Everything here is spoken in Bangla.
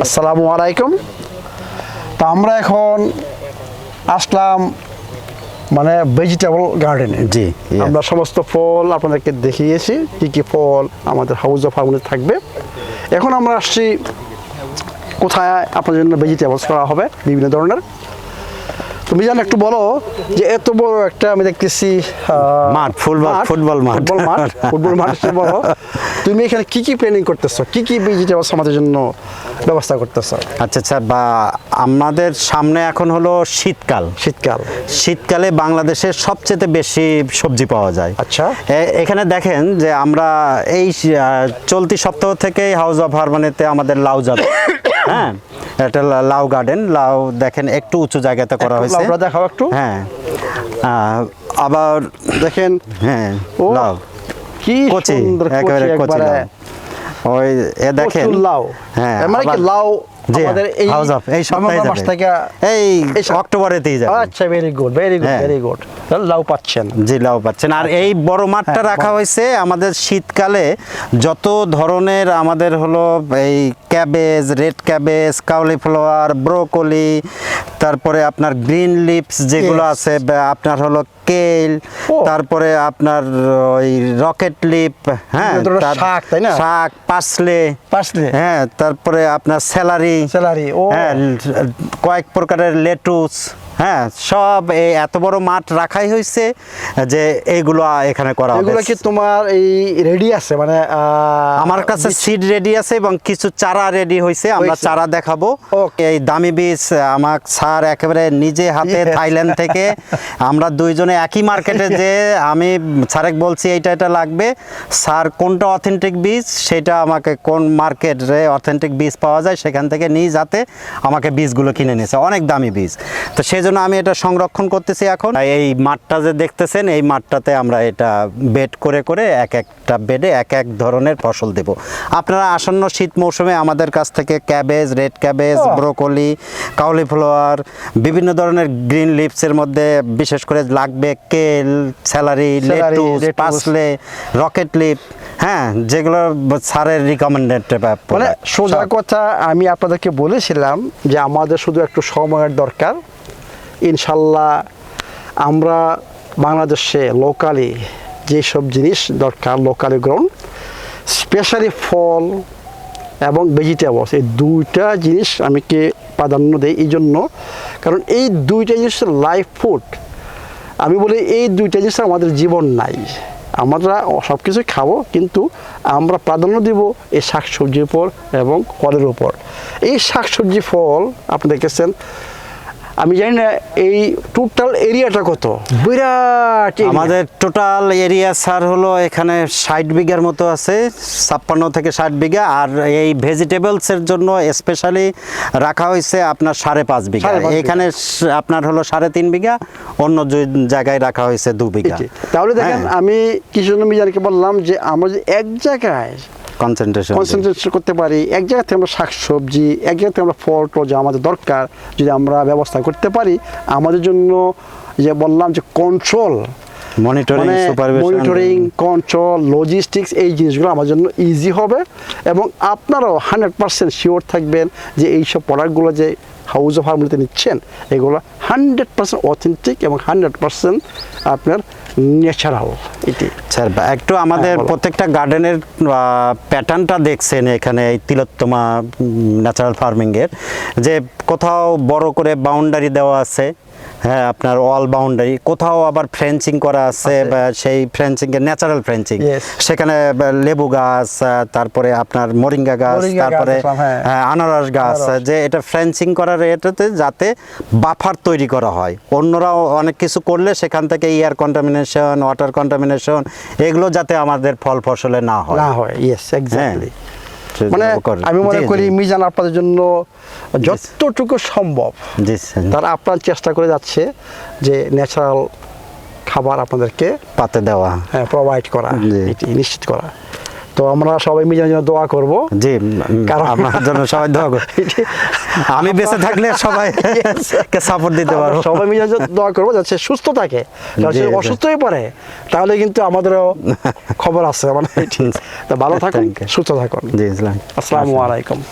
আসসালামু আলাইকুম। তা আমরা এখন আসলাম মানে ভেজিটেবল গার্ডেন জি, আমরা সমস্ত ফল আপনাদেরকে দেখিয়েছি কি কি ফল আমাদের হাউস অফ ফার্মে থাকবে। এখন আমরা আসছি কোথায় আপনার জন্য ভেজিটেবলস করা হবে বিভিন্ন ধরনের। তুমি জানো একটু বলো যে এত বড় একটা আমি দেখতেছি মাঠ, ফুটবল- ফুটবল মাঠ। ফুটবল মাঠ ফুটবল মাঠ বড় তুমি এখানে কি কি প্ল্যানিং করতেছো? কি কি ভেজিটেবলস আমাদের জন্য ব্যবস্থা করতেছো? আচ্ছা আচ্ছা বা আমাদের সামনে এখন হলো শীতকাল। শীতকাল। শীতকালে বাংলাদেশে সবচেয়ে বেশি সবজি পাওয়া যায়। আচ্ছা। এখানে দেখেন যে আমরা এই চলতি সপ্তাহ থেকেই হাউস অফ হারমোনিতে আমাদের লাউ যাবে হ্যাঁ এটা লাউ গার্ডেন লাউ দেখেন একটু উঁচু জায়গাতে করা হয়েছে। দেখাও একটু। হ্যাঁ আবার দেখেন হ্যাঁ লাউ। কি কচি সুন্দর একেবারে কচি লাউ। ওই এ দেখেন লাউ। হ্যাঁ মানে কি লাউ আমাদের এই হাউস অফ এই সপ্তাহে যাবে। এই অক্টোবরেতেই যাবে। আচ্ছা very good very good. Very good লাউ পাচ্ছেন। জি লাউ পাচ্ছেন। আর এই বড় মাঠটা হ্যাঁ, রাখা হয়েছে আমাদের শীতকালে। যত ধরনের আমাদের হলো এই cabbage red cabbage cauliflower broccoli তারপরে আপনার গ্রিন লিপস যেগুলো আছে আপনার হলো কেল তারপরে আপনার ওই রকেট লিপ হ্যাঁ শাক, তাই না? শাক পাসলে Parsley। হ্যাঁ তারপরে আপনার স্যালারি Celery, ও। হ্যাঁ কয়েক প্রকারের লেটুস হ্যাঁ সব এই এত বড় মাঠ রাখাই হয়েছে যে এইগুলো এখানে করা হবে এগুলো কি তোমার এই রেডি আছে? মানে আমার কাছে সিড রেডি আছে এবং কিছু চারা রেডি হয়েছে আমরা চারা দেখাবো. এই দামি বীজ আমার স্যার একেবারে নিজে হাতে থাইল্যান্ড থেকে। আমরা দুইজনে একই মার্কেটে যে আমি স্যারেক বলছি এইটা এটা লাগবে। স্যার কোনটা অথেন্টিক বীজ? সেটা আমাকে কোন মার্কেটে অথেন্টিক বীজ পাওয়া যায় সেখান থেকে নিজ হাতে আমাকে বীজগুলো কিনে নিয়েছে। অনেক দামি বীজ। তো সেই জন্য আমি এটা সংরক্ষণ করতেছি এখন। এই মাঠটা যে দেখতেছেন এই মাঠটাতে আমরা এটা বেড করে করে এক একটা বেডে এক এক ধরনের ফসল দেব। আপনারা আসন্ন শীত মৌসুমে আমাদের কাছ থেকে cabbage red cabbage broccoli cauliflower বিভিন্ন ধরনের গ্রিন লিপসের মধ্যে বিশেষ করে লাগবে kale celery lettuce parsley rocket leaf হ্যাঁ যেগুলো স্যারের রিকমেন্ডেড মানে সোজা কথা আমি আপনাদেরকে বলেছিলাম যে আমাদের শুধু একটু সময়ের দরকার। ইনশাল্লাহ আমরা বাংলাদেশে লোকালি যেসব জিনিস দরকার লোকালি গ্রহণ স্পেশালি ফল এবং ভেজিটেবলস এই দুইটা জিনিস আমি কে প্রাধান্য দিই এই জন্য। কারণ এই দুইটা জিনিস লাইফ ফুড আমি বলি এই দুইটা জিনিস আমাদের জীবন নাই। আমরা সব কিছুই খাব, কিন্তু আমরা প্রাধান্য দিব এই শাকসবজির উপর এবং ফলের উপর। এই শাকসবজি, ফল, আপনি দেখেছেন আমি জানি না এই টোটাল এরিয়াটা কত বিরাট আমাদের টোটাল এরিয়া স্যার হলো এখানে ষাট বিঘার মতো আছে ছাপ্পান্ন থেকে ষাট বিঘা আর এই ভেজিটেবলসের জন্য স্পেশালি রাখা হয়েছে আপনার সাড়ে পাঁচ বিঘা। এখানে আপনার হলো সাড়ে তিন বিঘা অন্য জায়গায় রাখা হয়েছে দু বিঘা তাহলে দেখেন হ্যাঁ। আমি কিছু মিজানকে বললাম যে আমরা এক জায়গায় কনসেন্ট্রেশন কনসেন্ট্রেশন করতে পারি। এক জায়গা থেকে আমরা শাকসবজি এক জায়গা থেকে আমরা ফল টল যা আমাদের দরকার যদি আমরা ব্যবস্থা করতে পারি আমাদের জন্য যে বললাম যে কন্ট্রোল মনিটরিং মানে মনিটরিং কন্ট্রোল লজিস্টিক্স এই জিনিসগুলো আমার জন্য ইজি হবে এবং আপনারাও হান্ড্রেড পার্সেন্ট শিওর থাকবেন যে এইসব প্রোডাক্টগুলো যে হাউস অফ হারমোনিতে নিচ্ছেন এগুলো হান্ড্রেড পার্সেন্ট অথেন্টিক এবং হান্ড্রেড পার্সেন্ট আপনার ন্যাচারাল স্যার একটু আমাদের প্রত্যেকটা গার্ডেনের প্যাটার্নটা দেখছেন এখানে এই তিলোত্তমা ন্যাচারাল ফার্মিংয়ের যে কোথাও বড় করে বাউন্ডারি দেওয়া আছে হ্যাঁ আপনার অল বাউন্ডারি কোথাও আবার ফ্রেঞ্চিং করা আছে সেই ফ্রেঞ্চিং এর ন্যাচারাল ফ্রেঞ্চিং সেখানে লেবু গাছ তারপরে আপনার মরিঙ্গা গাছ তারপরে হ্যাঁ। হ্যাঁ, আনারস গাছ যে এটা ফ্রেঞ্চিং করার এটাতে যাতে বাফার তৈরি করা হয়। অন্যরাও অনেক কিছু করলে সেখান থেকে এয়ার কন্টামিনেশন ওয়াটার কন্টামিনেশন এগুলো যাতে আমাদের ফল ফসলে না হয়। না হয় ইয়েস এক্স্যাক্টলি মানে আমি মনে করি মিজান আপনাদের জন্য যতটুকু সম্ভব তারা আপনার চেষ্টা করে যাচ্ছে যে ন্যাচারাল খাবার আপনাদেরকে পাতে দেওয়া। হ্যাঁ প্রোভাইড করা। নিশ্চিত করা। তো আমরা সবাই মিলে জন্য দোয়া করব। জি কারণ- আপনার জন্য সবাই দোয়া করি। আমি বেঁচে থাকলে সবাই কে সাপোর্ট দিতে পারব। সবাই মিলে দোয়া করব যাতে সুস্থ থাকে। জি। অসুস্থ হয়ে পড়ে তাহলে কিন্তু আমাদেরও খবর আছে মানে। ভালো থাকুন সুস্থ থাকুন। জি ইসলাম। আসসালামু আলাইকুম।